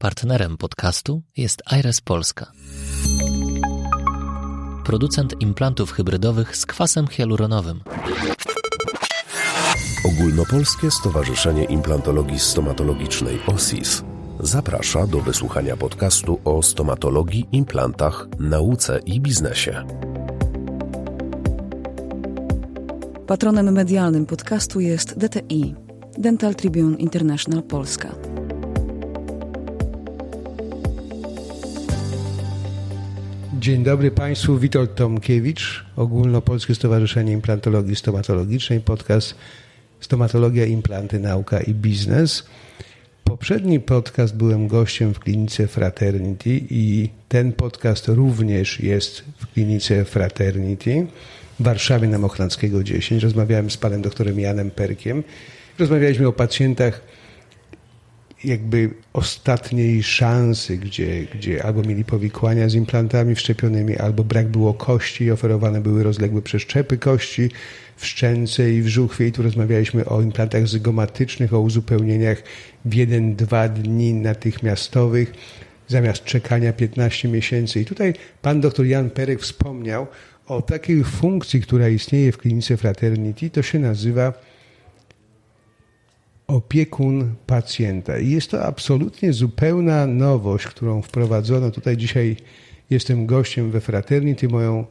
Partnerem podcastu jest Aires Polska. Producent implantów hybrydowych z kwasem hialuronowym. Ogólnopolskie Stowarzyszenie Implantologii Stomatologicznej OSIS zaprasza do wysłuchania podcastu o stomatologii, implantach, nauce i biznesie. Patronem medialnym podcastu jest DTI Dental Tribune International Polska. Dzień dobry Państwu, Witold Tomkiewicz, Ogólnopolskie Stowarzyszenie Implantologii Stomatologicznej, podcast Stomatologia, Implanty, Nauka i Biznes. Poprzedni podcast byłem gościem w klinice Fraternity i ten podcast również jest w klinice Fraternity w Warszawie na Mochnackiego 10. Rozmawiałem z panem doktorem Janem Perkiem. Rozmawialiśmy o pacjentach jakby ostatniej szansy, gdzie, gdzie albo mieli powikłania z implantami wszczepionymi, albo brak było kości i oferowane były rozległe przeszczepy kości w szczęce i w żuchwie. I tu rozmawialiśmy o implantach zygomatycznych, o uzupełnieniach w 1-2 dni natychmiastowych zamiast czekania 15 miesięcy. I tutaj pan dr Jan Perek wspomniał o takiej funkcji, która istnieje w klinice Fraternity. To się nazywa opiekun pacjenta. I jest to absolutnie zupełna nowość, którą wprowadzono. Tutaj dzisiaj jestem gościem we Fraternity. Moją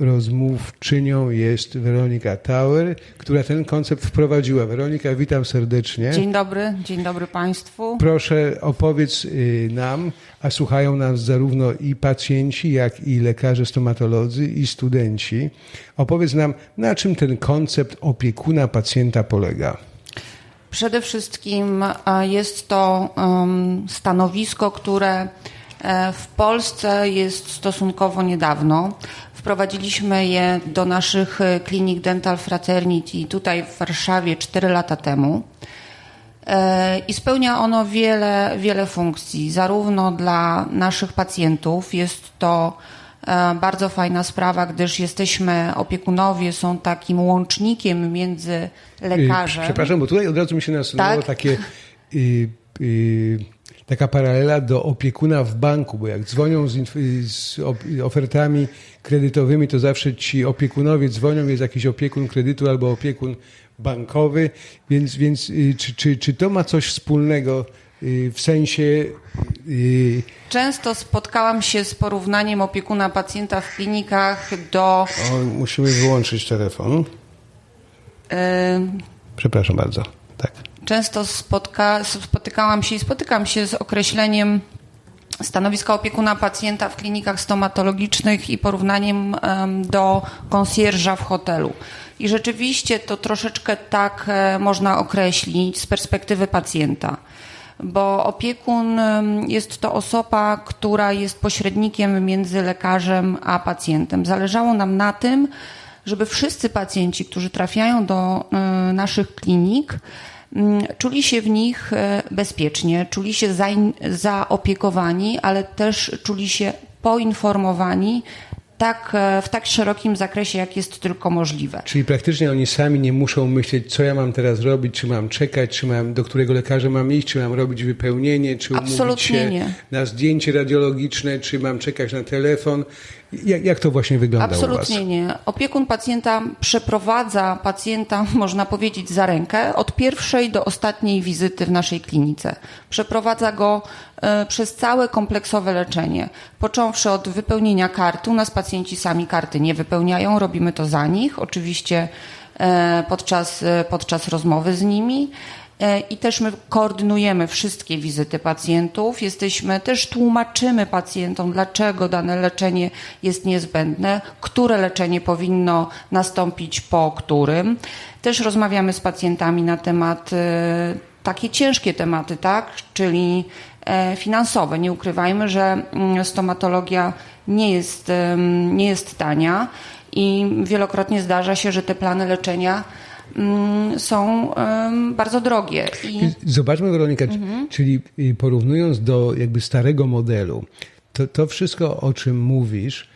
rozmówczynią jest Weronika Tauer, która ten koncept wprowadziła. Weronika, witam serdecznie. Dzień dobry, dzień dobry Państwu. Proszę opowiedz y, nam, a słuchają nas zarówno i pacjenci, jak i lekarze stomatolodzy i studenci. Opowiedz nam, na czym ten koncept opiekuna pacjenta polega. Przede wszystkim e, jest to stanowisko, które e, w Polsce jest stosunkowo niedawno. Wprowadziliśmy je do naszych e, klinik Dental Fraternity tutaj w Warszawie 4 lata temu. I spełnia ono wiele, wiele funkcji, zarówno dla naszych pacjentów. Jest to bardzo fajna sprawa, gdyż jesteśmy, opiekunowie są takim łącznikiem między lekarzem. Przepraszam, bo tutaj od razu mi się nasunęło tak? takie... Y, y, taka paralela do opiekuna w banku, bo jak dzwonią z, z, ofertami kredytowymi, to zawsze ci opiekunowie dzwonią, jest jakiś opiekun kredytu albo opiekun bankowy, więc, więc y, czy, czy, czy to ma coś wspólnego w sensie. Często spotkałam się z porównaniem opiekuna pacjenta w klinikach do. O, musimy wyłączyć telefon. Przepraszam bardzo. Tak. Często spotka, spotykałam się i spotykam się z określeniem stanowiska opiekuna pacjenta w klinikach stomatologicznych i porównaniem do konsjerża w hotelu. I rzeczywiście to troszeczkę tak e, można określić z perspektywy pacjenta bo opiekun jest to osoba, która jest pośrednikiem między lekarzem a pacjentem. Zależało nam na tym, żeby wszyscy pacjenci, którzy trafiają do naszych klinik, czuli się w nich e, bezpiecznie, czuli się zaopiekowani, ale też czuli się poinformowani tak, e, w tak szerokim zakresie, jak jest tylko możliwe. Czyli praktycznie oni sami nie muszą myśleć, co ja mam teraz robić, czy mam czekać, czy mam, do którego lekarza mam iść, czy mam robić wypełnienie, czy umówić Absolutnie się nie. na zdjęcie radiologiczne, czy mam czekać na telefon. Jak, jak to właśnie wygląda Absolutnie nie. Opiekun pacjenta przeprowadza pacjenta, można powiedzieć, za rękę od pierwszej do ostatniej wizyty w naszej klinice. Przeprowadza go e, przez całe kompleksowe leczenie, począwszy od wypełnienia karty. U nas pacjenci sami karty nie wypełniają, robimy to za nich, oczywiście e, podczas, e, podczas rozmowy z nimi. I też my koordynujemy wszystkie wizyty pacjentów. Jesteśmy, też tłumaczymy pacjentom, dlaczego dane leczenie jest niezbędne, które leczenie powinno nastąpić po którym. Też rozmawiamy z pacjentami na temat takie ciężkie tematy, tak? Czyli finansowe. Nie ukrywajmy, że stomatologia nie jest, nie jest tania i wielokrotnie zdarza się, że te plany leczenia są bardzo drogie. I... Zobaczmy, Weronika, mhm. czyli porównując do jakby starego modelu, to, to wszystko, o czym mówisz,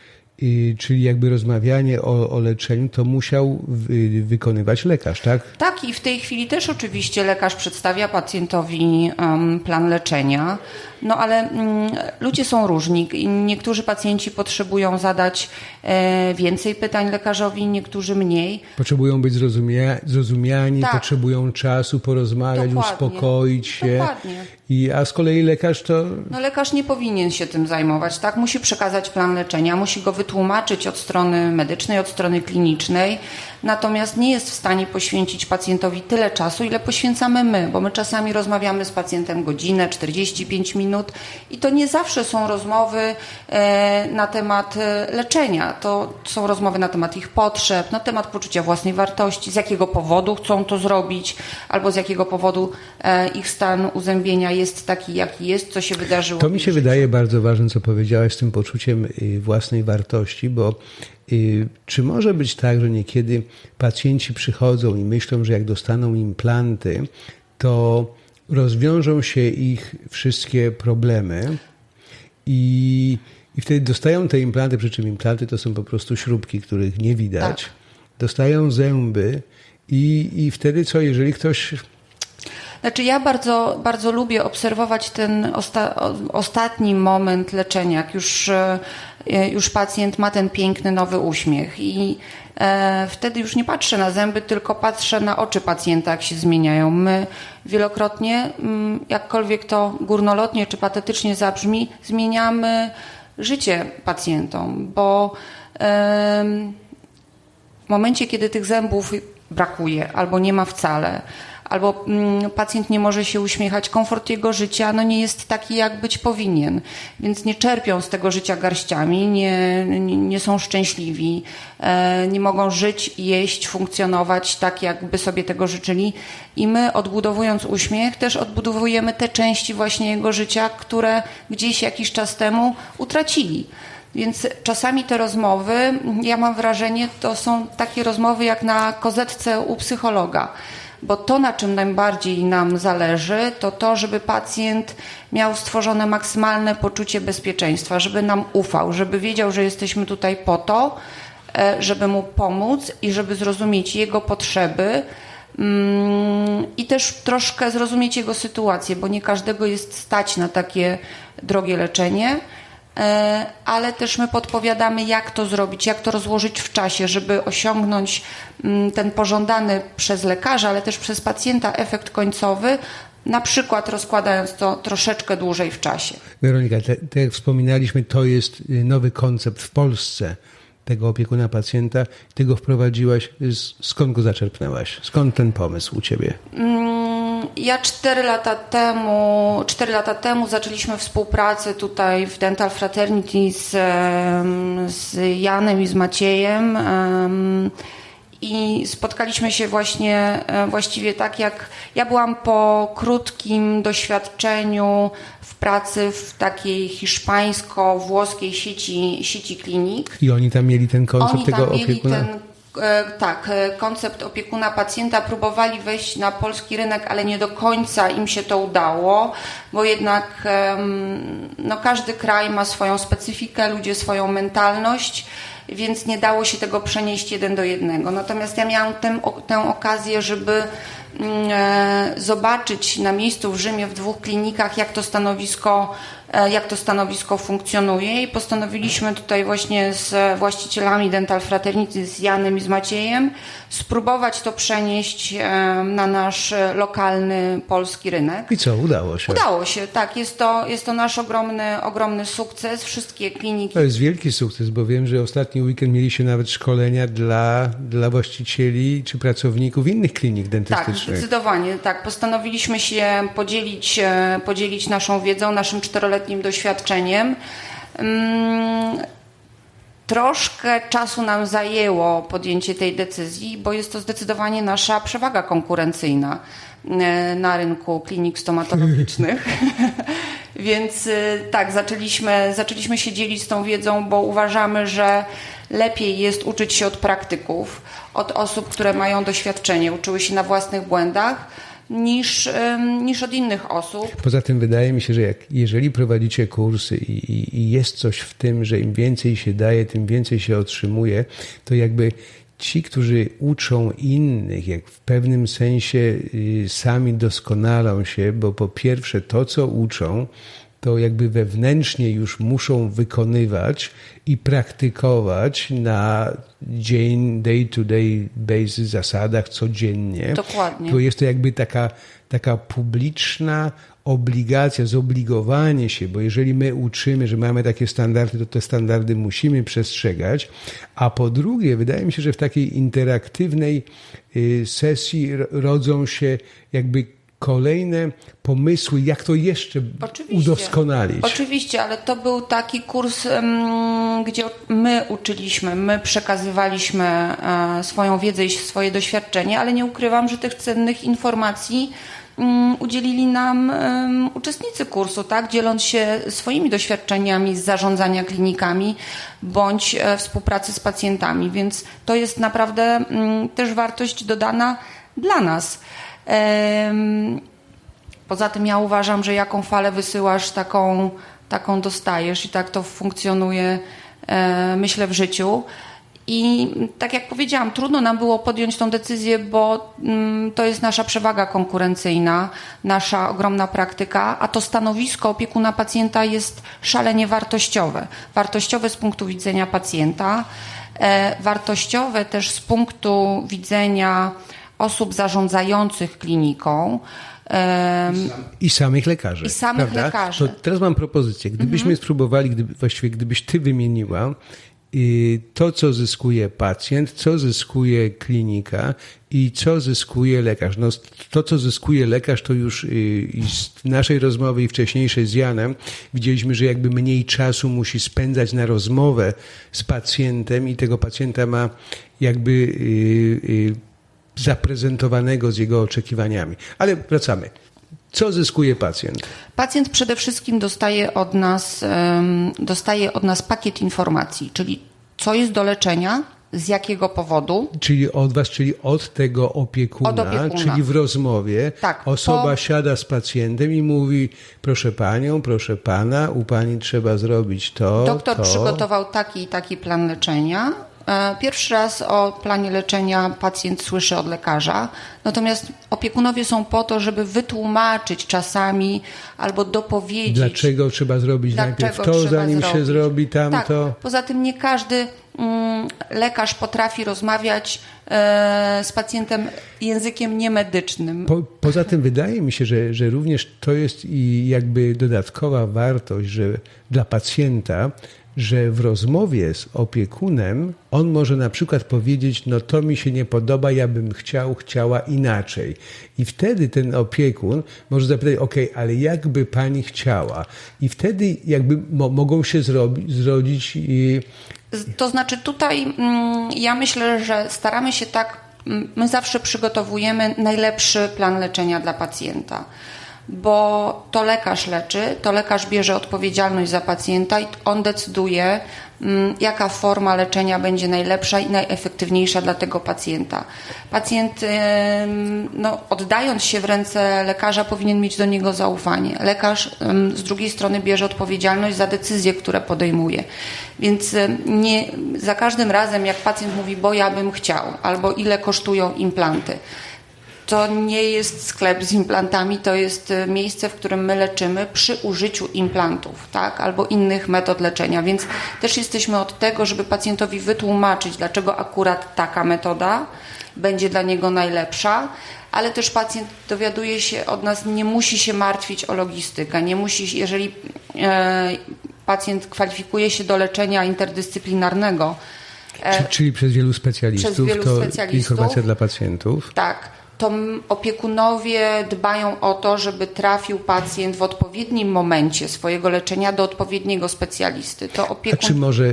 czyli jakby rozmawianie o, o leczeniu to musiał wy, wykonywać lekarz, tak? Tak, i w tej chwili też oczywiście lekarz przedstawia pacjentowi um, plan leczenia. No ale mm, ludzie są różni. Niektórzy pacjenci potrzebują zadać e, więcej pytań lekarzowi, niektórzy mniej. Potrzebują być zrozumia, zrozumiani, Tak. potrzebują czasu porozmawiać, Dokładnie. uspokoić się. Dokładnie. I, a z kolei lekarz to No lekarz nie powinien się tym zajmować, tak? Musi przekazać plan leczenia, musi go wytłumaczyć od strony medycznej, od strony klinicznej, natomiast nie jest w stanie poświęcić pacjentowi tyle czasu, ile poświęcamy my, bo my czasami rozmawiamy z pacjentem godzinę, 45 minut i to nie zawsze są rozmowy e, na temat e, leczenia, to są rozmowy na temat ich potrzeb, na temat poczucia własnej wartości, z jakiego powodu chcą to zrobić, albo z jakiego powodu e, ich stan uzębienia jest taki, jaki jest, co się wydarzyło. To mi się życiu. wydaje bardzo ważne, co powiedziałaś z tym poczuciem y, własnej wartości, bo czy może być tak, że niekiedy pacjenci przychodzą i myślą, że jak dostaną implanty, to rozwiążą się ich wszystkie problemy i, i wtedy dostają te implanty, przy czym implanty to są po prostu śrubki, których nie widać. Tak. Dostają zęby i, i wtedy co, jeżeli ktoś Znaczy ja bardzo, bardzo lubię obserwować ten osta ostatni moment leczenia, jak już, e, już pacjent ma ten piękny nowy uśmiech i e, wtedy już nie patrzę na zęby, tylko patrzę na oczy pacjenta, jak się zmieniają. My wielokrotnie, mm, jakkolwiek to górnolotnie czy patetycznie zabrzmi, zmieniamy życie pacjentom, bo w momencie, kiedy tych zębów brakuje albo nie ma wcale, albo mm, pacjent nie może się uśmiechać, komfort jego życia no nie jest taki, jak być powinien. Więc nie czerpią z tego życia garściami, nie, nie, nie są szczęśliwi, e, nie mogą żyć, jeść, funkcjonować tak, jakby sobie tego życzyli. I my, odbudowując uśmiech, też odbudowujemy te części właśnie jego życia, które gdzieś jakiś czas temu utracili. Więc czasami te rozmowy, ja mam wrażenie, to są takie rozmowy jak na kozetce u psychologa. Bo to, na czym najbardziej nam zależy, to to, żeby pacjent miał stworzone maksymalne poczucie bezpieczeństwa, żeby nam ufał, żeby wiedział, że jesteśmy tutaj po to, e, żeby mu pomóc i żeby zrozumieć jego potrzeby, Mm, i też troszkę zrozumieć jego sytuację, bo nie każdego jest stać na takie drogie leczenie, ale też my podpowiadamy, jak to zrobić, jak to rozłożyć w czasie, żeby osiągnąć mm, ten pożądany przez lekarza, ale też przez pacjenta efekt końcowy, na przykład rozkładając to troszeczkę dłużej w czasie. Weronika, tak jak wspominaliśmy, to jest y, nowy koncept w Polsce tego opiekuna pacjenta. Ty go wprowadziłaś. Skąd go zaczerpnęłaś? Skąd ten pomysł u ciebie? Mm, Ja cztery lata temu, cztery lata temu zaczęliśmy współpracę tutaj w Dental Fraternity z, z Janem i z Maciejem. em, I spotkaliśmy się właśnie e, właściwie tak, jak ja byłam po krótkim doświadczeniu w pracy w takiej hiszpańsko-włoskiej sieci, sieci klinik. I oni tam mieli ten koncept Oni tego opiekuna? E, tak, e, koncept opiekuna pacjenta. Próbowali wejść na polski rynek, ale nie do końca im się to udało, bo jednak no, każdy kraj ma swoją specyfikę, ludzie swoją mentalność, więc nie dało się tego przenieść jeden do jednego. Natomiast ja miałam tę, tę okazję, żeby mm, e, zobaczyć na miejscu w Rzymie w dwóch klinikach, jak to stanowisko, jak to stanowisko funkcjonuje i postanowiliśmy tutaj właśnie z właścicielami Dental Fraternity, z Janem i z Maciejem, spróbować to przenieść e, na nasz e, lokalny polski rynek. I co, udało się. Udało się, tak. Jest to, jest to nasz ogromny, ogromny sukces. Wszystkie kliniki To jest wielki sukces, bo wiem, że ostatni weekend mieliście nawet szkolenia dla, dla właścicieli czy pracowników innych klinik Tak, dentystycznych. zdecydowanie. Tak, postanowiliśmy się podzielić, e, podzielić naszą wiedzą, naszym czteroletnim doświadczeniem. Mm, Troszkę czasu nam zajęło podjęcie tej decyzji, bo jest to zdecydowanie nasza przewaga konkurencyjna e, na rynku klinik stomatologicznych. Więc e, tak, zaczęliśmy, zaczęliśmy się dzielić z tą wiedzą, bo uważamy, że lepiej jest uczyć się od praktyków, od osób, które mają doświadczenie, uczyły się na własnych błędach, niż, niż od innych osób. Poza tym wydaje mi się, że jak, jeżeli prowadzicie kursy i, i, i jest coś w tym, że im więcej się daje, tym więcej się otrzymuje, to jakby ci, którzy uczą innych, jak w pewnym sensie y, sami doskonalą się, bo po pierwsze to, co uczą, to jakby wewnętrznie już muszą wykonywać i praktykować na dzień, day to day basis, zasadach codziennie. Dokładnie. To jest to jakby taka, taka publiczna obligacja, zobligowanie się, bo jeżeli my uczymy, że mamy takie standardy, to te standardy musimy przestrzegać. A po drugie, wydaje mi się, że w takiej interaktywnej y, sesji ro- rodzą się jakby kolejne pomysły, jak to jeszcze Oczywiście. udoskonalić. Oczywiście, ale to był taki kurs, gdzie my uczyliśmy, my przekazywaliśmy e, swoją wiedzę i swoje doświadczenie, ale nie ukrywam, że tych cennych informacji mm, udzielili nam uczestnicy kursu, tak? dzieląc się swoimi doświadczeniami z zarządzania klinikami bądź e, współpracy z pacjentami, więc to jest naprawdę mm, też wartość dodana dla nas. Poza tym ja uważam, że jaką falę wysyłasz, taką, taką dostajesz i tak to funkcjonuje, e, myślę, w życiu. I tak jak powiedziałam, trudno nam było podjąć tą decyzję, bo mm, to jest nasza przewaga konkurencyjna, nasza ogromna praktyka, a to stanowisko opiekuna pacjenta jest szalenie wartościowe. Wartościowe z punktu widzenia pacjenta, e, wartościowe też z punktu widzenia osób zarządzających kliniką. I samych lekarzy. I samych prawda? lekarzy. To teraz mam propozycję. Gdybyśmy spróbowali, gdyby, właściwie gdybyś ty wymieniła y, to, co zyskuje pacjent, co zyskuje klinika i co zyskuje lekarz. No, to, co zyskuje lekarz, to już y, z naszej rozmowy i wcześniejszej z Janem widzieliśmy, że jakby mniej czasu musi spędzać na rozmowę z pacjentem i tego pacjenta ma jakby y, zaprezentowanego z jego oczekiwaniami. Ale wracamy. Co zyskuje pacjent? Pacjent przede wszystkim dostaje od nas, dostaje od nas pakiet informacji, czyli co jest do leczenia, z jakiego powodu. Czyli od was, czyli od tego opiekuna, Od opiekuna. czyli w rozmowie Tak, osoba po- siada z pacjentem i mówi, proszę panią, proszę pana, u pani trzeba zrobić to, Doktor to. przygotował taki i taki plan leczenia. E, Pierwszy raz o planie leczenia pacjent słyszy od lekarza, natomiast opiekunowie są po to, żeby wytłumaczyć czasami albo dopowiedzieć. Dlaczego trzeba zrobić najpierw Dlaczego to, trzeba zanim się zrobić. zrobi tamto? Tak. Poza tym nie każdy mm, lekarz potrafi rozmawiać e, z pacjentem językiem niemedycznym. Po, poza tym wydaje mi się, że, że również to jest i jakby dodatkowa wartość, że dla pacjenta, że w rozmowie z opiekunem on może na przykład powiedzieć, no to mi się nie podoba, ja bym chciał, chciała inaczej. I wtedy ten opiekun może zapytać, ok, ale jakby pani chciała? I wtedy jakby mo, mogą się zrodzić i To znaczy tutaj mm, ja myślę, że staramy się tak, mm, my zawsze przygotowujemy najlepszy plan leczenia dla pacjenta. Bo to lekarz leczy, to lekarz bierze odpowiedzialność za pacjenta i on decyduje, mm, jaka forma leczenia będzie najlepsza i najefektywniejsza dla tego pacjenta. Pacjent, no, oddając się w ręce lekarza, powinien mieć do niego zaufanie. Lekarz z drugiej strony bierze odpowiedzialność za decyzje, które podejmuje. Więc nie, za każdym razem, jak pacjent mówi, bo ja bym chciał, albo ile kosztują implanty, to nie jest sklep z implantami, to jest e, miejsce, w którym my leczymy przy użyciu implantów, tak, albo innych metod leczenia, więc też jesteśmy od tego, żeby pacjentowi wytłumaczyć, dlaczego akurat taka metoda będzie dla niego najlepsza, ale też pacjent dowiaduje się od nas, nie musi się martwić o logistykę, nie musi, jeżeli e, pacjent kwalifikuje się do leczenia interdyscyplinarnego, Czy- Czyli przez wielu specjalistów, Przez wielu to specjalistów. informacja dla pacjentów. Tak. To opiekunowie dbają o to, żeby trafił pacjent w odpowiednim momencie swojego leczenia do odpowiedniego specjalisty. To A opiekun... czy może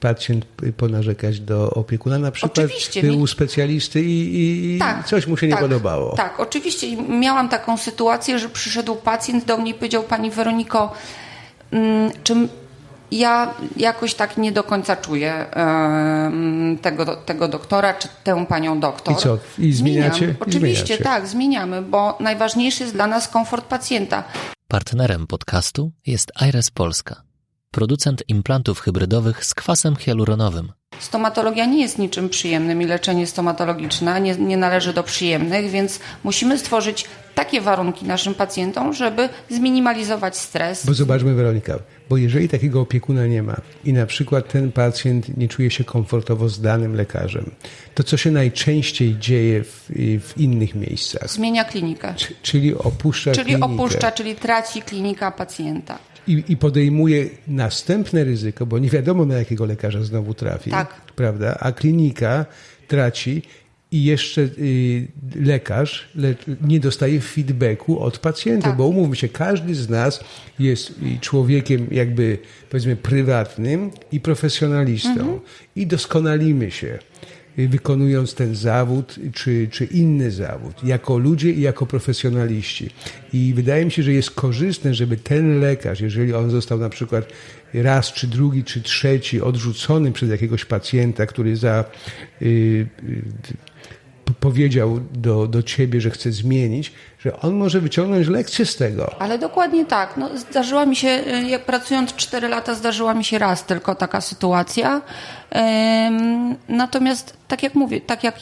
pacjent ponarzekać do opiekuna? Na przykład Oczywiście, był nie- u specjalisty i, i, i coś mu się nie tak, podobało. Tak, oczywiście. Miałam taką sytuację, że przyszedł pacjent do mnie i powiedział, Pani Weroniko, mm, czy ja jakoś tak nie do końca czuję tego, tego doktora, czy tę panią doktor. I co? I zmieniacie? Zmieniam. Oczywiście, zmieniacie. tak, zmieniamy, bo najważniejszy jest dla nas komfort pacjenta. Partnerem podcastu jest Aires Polska, producent implantów hybrydowych z kwasem hialuronowym. Stomatologia nie jest niczym przyjemnym i leczenie stomatologiczne nie, nie należy do przyjemnych, więc musimy stworzyć takie warunki naszym pacjentom, żeby zminimalizować stres. Bo zobaczmy, Weronika, bo jeżeli takiego opiekuna nie ma i na przykład ten pacjent nie czuje się komfortowo z danym lekarzem, to co się najczęściej dzieje w, w innych miejscach? Zmienia klinikę. Czy- Czyli opuszcza Czyli klinikę opuszcza, czyli traci klinika pacjenta. I, i podejmuje następne ryzyko, bo nie wiadomo na jakiego lekarza znowu trafi, Tak. prawda? A klinika traci i jeszcze y, lekarz le, nie dostaje feedbacku od pacjenta, Tak. bo umówmy się, każdy z nas jest człowiekiem jakby powiedzmy prywatnym i profesjonalistą Mhm. i doskonalimy się wykonując ten zawód czy, czy inny zawód, jako ludzie i jako profesjonaliści. I wydaje mi się, że jest korzystne, żeby ten lekarz, jeżeli on został na przykład raz, czy drugi, czy trzeci odrzucony przez jakiegoś pacjenta, który za y, y, powiedział do, do ciebie, że chce zmienić, że on może wyciągnąć lekcję z tego. Ale dokładnie tak. No, zdarzyła mi się, y, jak pracując 4 lata, zdarzyła mi się raz tylko taka sytuacja. Natomiast tak jak mówię, tak jak,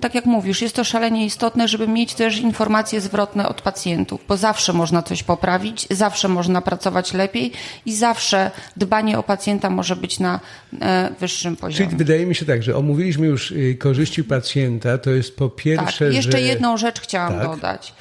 tak jak mówisz, jest to szalenie istotne, żeby mieć też informacje zwrotne od pacjentów, bo zawsze można coś poprawić, zawsze można pracować lepiej i zawsze dbanie o pacjenta może być na e, wyższym poziomie. Czyli wydaje mi się tak, że omówiliśmy już y, korzyści pacjenta, to jest po Tak, pierwsze, jeszcze że... jedną rzecz chciałam Tak. dodać.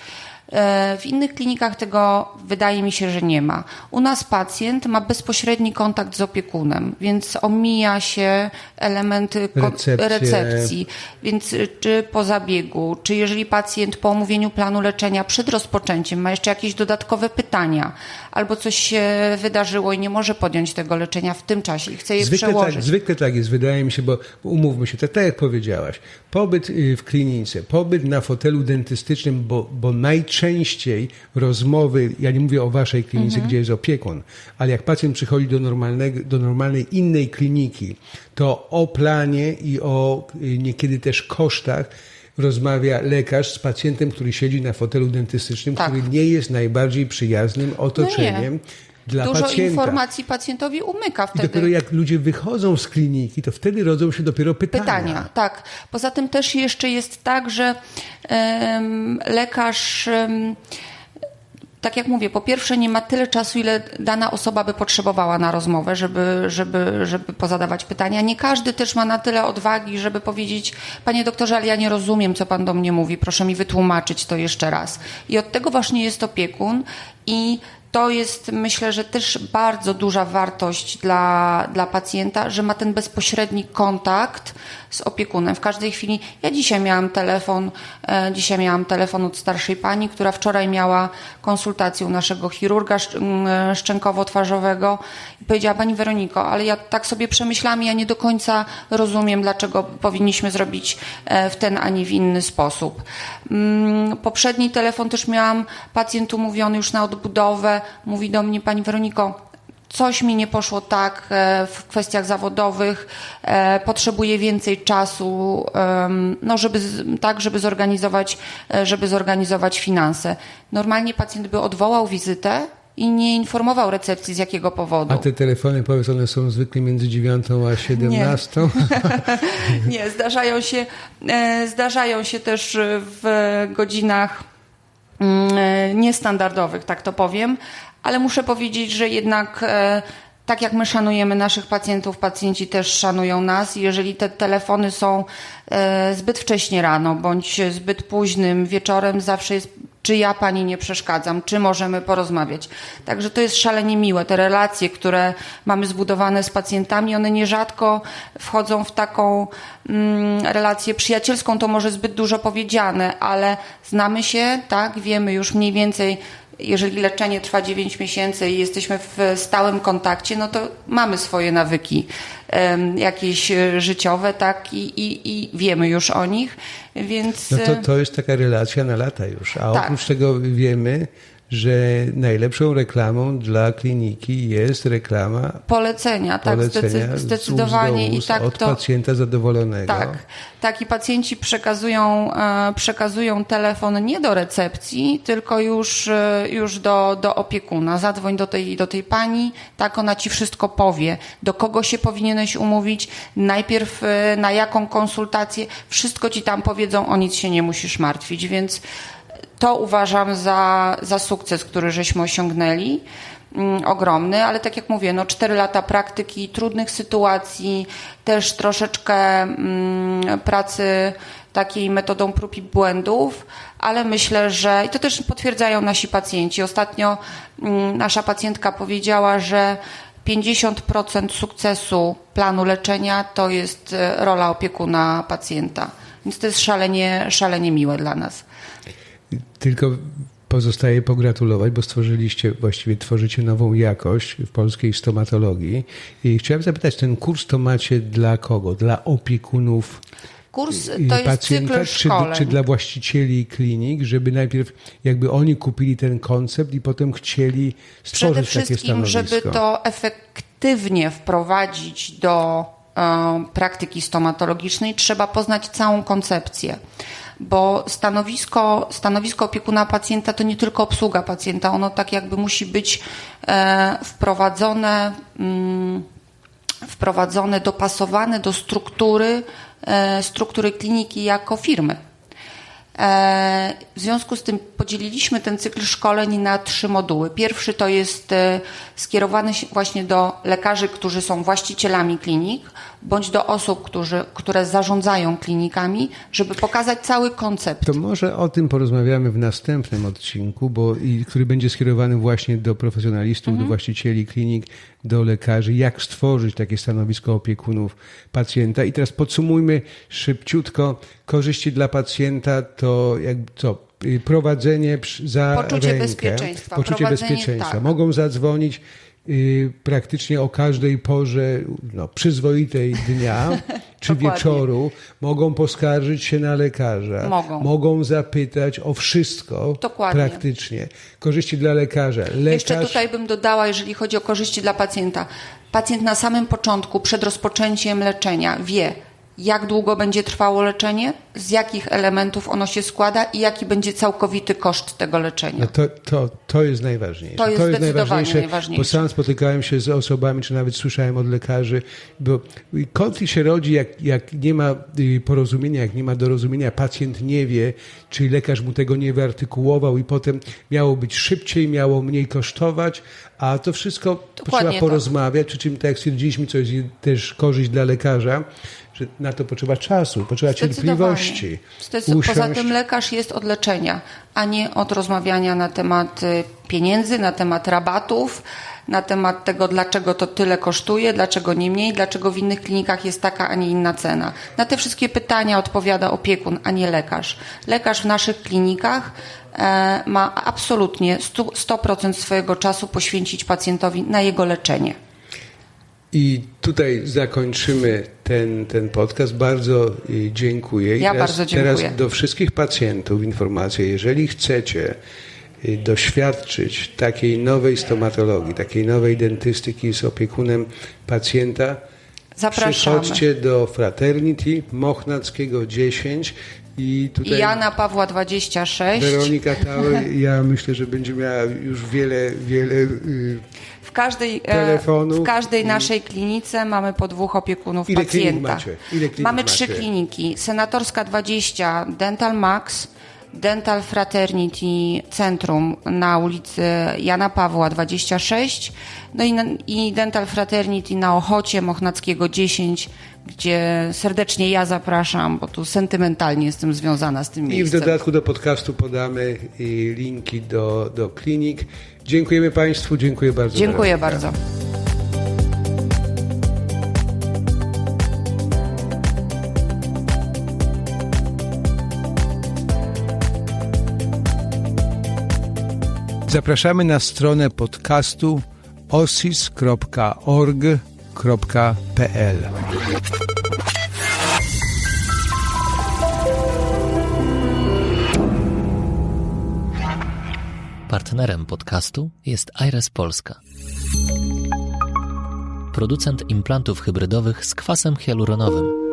E, W innych klinikach tego wydaje mi się, że nie ma. U nas pacjent ma bezpośredni kontakt z opiekunem, więc omija się elementy Recepcje. recepcji. Więc y, czy po zabiegu, czy jeżeli pacjent po omówieniu planu leczenia przed rozpoczęciem ma jeszcze jakieś dodatkowe pytania, albo coś się wydarzyło i nie może podjąć tego leczenia w tym czasie i chce je Zwykle przełożyć. tak, zwykle tak jest, wydaje mi się, bo bo umówmy się, tak, tak jak powiedziałaś, pobyt y, w klinice, pobyt na fotelu dentystycznym, bo, bo najczęściej rozmowy, ja nie mówię o waszej klinice, Mhm. gdzie jest opiekun, ale jak pacjent przychodzi do, normalnego, do normalnej innej kliniki, to o planie i o y, niekiedy też kosztach rozmawia lekarz z pacjentem, który siedzi na fotelu dentystycznym, Tak. który nie jest najbardziej przyjaznym otoczeniem dla Dużo pacjenta. informacji pacjentowi umyka I wtedy. dopiero jak ludzie wychodzą z kliniki, to wtedy rodzą się dopiero pytania. Pytania, tak. Poza tym też jeszcze jest tak, że em, lekarz, em, tak jak mówię, po pierwsze nie ma tyle czasu, ile dana osoba by potrzebowała na rozmowę, żeby, żeby, żeby pozadawać pytania. Nie każdy też ma na tyle odwagi, żeby powiedzieć, panie doktorze, ale ja nie rozumiem, co pan do mnie mówi, proszę mi wytłumaczyć to jeszcze raz. I od tego właśnie jest opiekun i to jest, myślę, że też bardzo duża wartość dla, dla pacjenta, że ma ten bezpośredni kontakt z opiekunem. W każdej chwili, ja dzisiaj miałam telefon, e, dzisiaj miałam telefon od starszej pani, która wczoraj miała konsultację u naszego chirurga e, szczękowo-twarzowego i powiedziała, pani Weroniko, ale ja tak sobie przemyślałam ja nie do końca rozumiem, dlaczego powinniśmy zrobić e, w ten, a nie w inny sposób. Mm, Poprzedni telefon też miałam, pacjent umówiony już na odbudowę, mówi do mnie, pani Weroniko, coś mi nie poszło tak e, w kwestiach zawodowych, e, potrzebuję więcej czasu, no żeby, tak, żeby zorganizować, e, żeby zorganizować finanse. Normalnie pacjent by odwołał wizytę i nie informował recepcji z jakiego powodu. A te telefony, powiedz, one są zwykle między 9 a 17. Nie, zdarzają się, zdarzają się też w godzinach niestandardowych, tak to powiem, ale muszę powiedzieć, że jednak e, tak jak my szanujemy naszych pacjentów, pacjenci też szanują nas. Jeżeli te telefony są e, zbyt wcześnie rano bądź zbyt późnym wieczorem, zawsze jest czy ja pani nie przeszkadzam, czy możemy porozmawiać. Także to jest szalenie miłe. Te relacje, które mamy zbudowane z pacjentami, one nierzadko wchodzą w taką mm, relację przyjacielską, to może zbyt dużo powiedziane, ale znamy się, tak, wiemy już mniej więcej, jeżeli leczenie trwa 9 miesięcy i jesteśmy w stałym kontakcie, no to mamy swoje nawyki jakieś e, życiowe, tak, i, i, i wiemy już o nich, więc... No to, e, to jest taka relacja na lata już. A Tak. oprócz tego wiemy, że najlepszą reklamą dla kliniki jest reklama Polecenia, tak, polecenia zdecydowanie ust do i ust tak od to. pacjenta zadowolonego. Tak, tak i pacjenci przekazują, e, przekazują telefon nie do recepcji, tylko już, e, już do, do opiekuna. Zadzwoń do tej, do tej pani, tak ona ci wszystko powie, do kogo się powinieneś umówić, najpierw e, na jaką konsultację, wszystko ci tam powiedzą, o nic się nie musisz martwić, więc to uważam za, za sukces, który żeśmy osiągnęli. Mm, ogromny, ale tak jak mówię, no 4 lata praktyki, trudnych sytuacji, też troszeczkę mm, pracy takiej metodą prób i błędów, ale myślę, że i to też potwierdzają nasi pacjenci. Ostatnio mm, nasza pacjentka powiedziała, że 50% sukcesu planu leczenia to jest e, rola opiekuna pacjenta. Więc to jest szalenie, szalenie miłe dla nas. Tylko pozostaje pogratulować, bo stworzyliście, właściwie tworzycie nową jakość w polskiej stomatologii. I chciałem zapytać, ten kurs to macie dla kogo? Dla opiekunów Kurs to jest pacjenta, cykl czy, czy dla właścicieli klinik, żeby najpierw jakby oni kupili ten koncept i potem chcieli Przede stworzyć takie wszystkim, stanowisko? żeby to efektywnie wprowadzić do e, praktyki stomatologicznej, trzeba poznać całą koncepcję. Bo stanowisko, stanowisko opiekuna pacjenta to nie tylko obsługa pacjenta, ono tak jakby musi być e, wprowadzone, mm, wprowadzone, dopasowane do struktury, e, struktury kliniki jako firmy. E, W związku z tym podzieliliśmy ten cykl szkoleń na trzy moduły. Pierwszy to jest skierowany właśnie do lekarzy, którzy są właścicielami klinik, bądź do osób, którzy, które zarządzają klinikami, żeby pokazać cały koncept. To może o tym porozmawiamy w następnym odcinku, bo i, który będzie skierowany właśnie do profesjonalistów, Mhm. do właścicieli klinik, do lekarzy, jak stworzyć takie stanowisko opiekunów pacjenta. I teraz podsumujmy szybciutko. Korzyści dla pacjenta to jak co? Y, Prowadzenie za Poczucie rękę, bezpieczeństwa, poczucie bezpieczeństwa. tak. Mogą zadzwonić praktycznie o każdej porze no, przyzwoitej dnia czy wieczoru. Mogą poskarżyć się na lekarza. Mogą. Mogą zapytać o wszystko Dokładnie. praktycznie. Korzyści dla lekarza. Lekarz, Jeszcze tutaj bym dodała, jeżeli chodzi o korzyści dla pacjenta. Pacjent na samym początku, przed rozpoczęciem leczenia, wie, jak długo będzie trwało leczenie, z jakich elementów ono się składa i jaki będzie całkowity koszt tego leczenia. no to, to, to jest najważniejsze. To jest zdecydowanie najważniejsze. Bo sam spotykałem się z osobami, czy nawet słyszałem od lekarzy, bo konflikt się rodzi, jak, jak nie ma y, porozumienia, jak nie ma dorozumienia, pacjent nie wie, czy lekarz mu tego nie wyartykułował i potem miało być szybciej, miało mniej kosztować, a to wszystko Dokładnie trzeba tak. porozmawiać, przy czym tak jak stwierdziliśmy, co jest też korzyść dla lekarza, że na to potrzeba czasu, potrzeba cierpliwości. Zdecydowanie. Poza Usiąść. tym lekarz jest od leczenia, a nie od rozmawiania na temat y, pieniędzy, na temat rabatów, na temat tego, dlaczego to tyle kosztuje, dlaczego nie mniej, dlaczego w innych klinikach jest taka, a nie inna cena. Na te wszystkie pytania odpowiada opiekun, a nie lekarz. Lekarz w naszych klinikach e, ma absolutnie 100%, 100% swojego czasu poświęcić pacjentowi na jego leczenie. I tutaj zakończymy ten, ten podcast. Bardzo y, dziękuję. I Ja teraz, bardzo dziękuję. Teraz do wszystkich pacjentów informacja, jeżeli chcecie y, doświadczyć takiej nowej stomatologii, takiej nowej dentystyki z opiekunem pacjenta, Zapraszamy. przychodźcie do Fraternity Mochnackiego 10 i tutaj Jana Pawła 26. Weronika Tały, ja myślę, że będzie miała już wiele, wiele y, W każdej, e, Telefonów w każdej naszej klinice mamy po dwóch opiekunów Ile klinik pacjenta. macie? Ile klinik mamy macie? trzy kliniki. Senatorska 20, Dental Max, Dental Fraternity Centrum na ulicy Jana Pawła 26, no i, i Dental Fraternity na Ochocie Mochnackiego 10, gdzie serdecznie ja zapraszam, bo tu sentymentalnie jestem związana z tym I w miejscem. dodatku do podcastu podamy linki do, do klinik. Dziękujemy Państwu, dziękuję bardzo. Dziękuję bardzo. Zapraszamy na stronę podcastu osis.org.pl. Partnerem podcastu jest Aires Polska. Producent implantów hybrydowych z kwasem hialuronowym